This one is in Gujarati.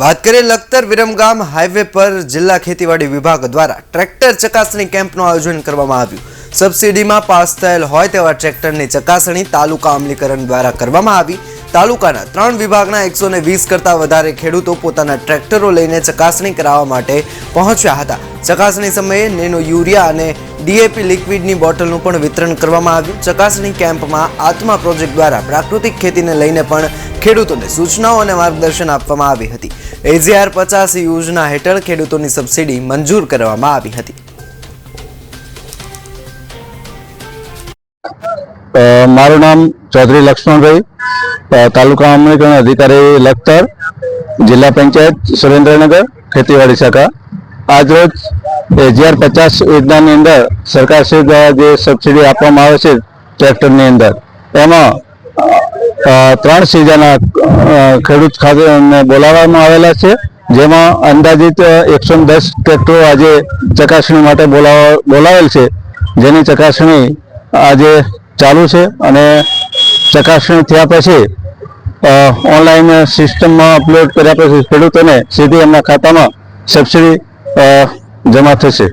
વાત કરીએ લખતર વિરમગામ હાઈવે પર જિલ્લા ખેતીવાડી વિભાગ દ્વારા ટ્રેક્ટર ચકાસણી કેમ્પનું આયોજન કરવામાં આવ્યું. સબસિડીમાં પાસ થયેલ હોય તેવા ટ્રેક્ટરની ચકાસણી તાલુકા અમલીકરણ દ્વારા કરવામાં આવી. તાલુકાના ત્રણ વિભાગના એકસો ને વીસ કરતાં વધારે ખેડૂતો પોતાના ટ્રેક્ટરો લઈને ચકાસણી કરાવવા માટે પહોંચ્યા હતા. ચકાસણી સમયે નેનો યુરિયા અને ડીએપી લિક્વિડની બોટલનું પણ વિતરણ કરવામાં આવ્યું. ચકાસણી કેમ્પમાં આત્મા પ્રોજેક્ટ દ્વારા પ્રાકૃતિક ખેતીને લઈને પણ ખેડૂતોને સૂચનાઓ અને માર્ગદર્શન આપવામાં આવી હતી. એજીઆર પચાસ યોજના હેઠળ ખેડૂતોની સબસિડી મંજૂર કરવામાં આવી હતી. મારું નામ ચૌધરી લક્ષ્મણભાઈ તાલુકા અમલીકરણ અધિકારી લખતર, જિલ્લા પંચાયત સુરેન્દ્રનગર, ખેતીવાડી શાખા. આજરોજ એજીઆર પચાસ યોજનાની અંદર સરકારશ્રી દ્વારા જે સબસિડી આપવામાં આવે છે ટ્રેક્ટરની અંદર, એમાં ત્રણ સિઝનના ખેડૂત ખાતે બોલાવવામાં આવેલા છે, જેમાં અંદાજિત એકસો દસ ટ્રેક્ટરો આજે ચકાસણી માટે બોલાવા, બોલાવેલ છે. જેની ચકાસણી આજે ચાલુ છે અને ચકાસણી થયા પછી ઓનલાઈન સિસ્ટમમાં અપલોડ કર્યા પછી ખેડૂતોને સીધી એમના ખાતામાં સબસિડી જમા થશે.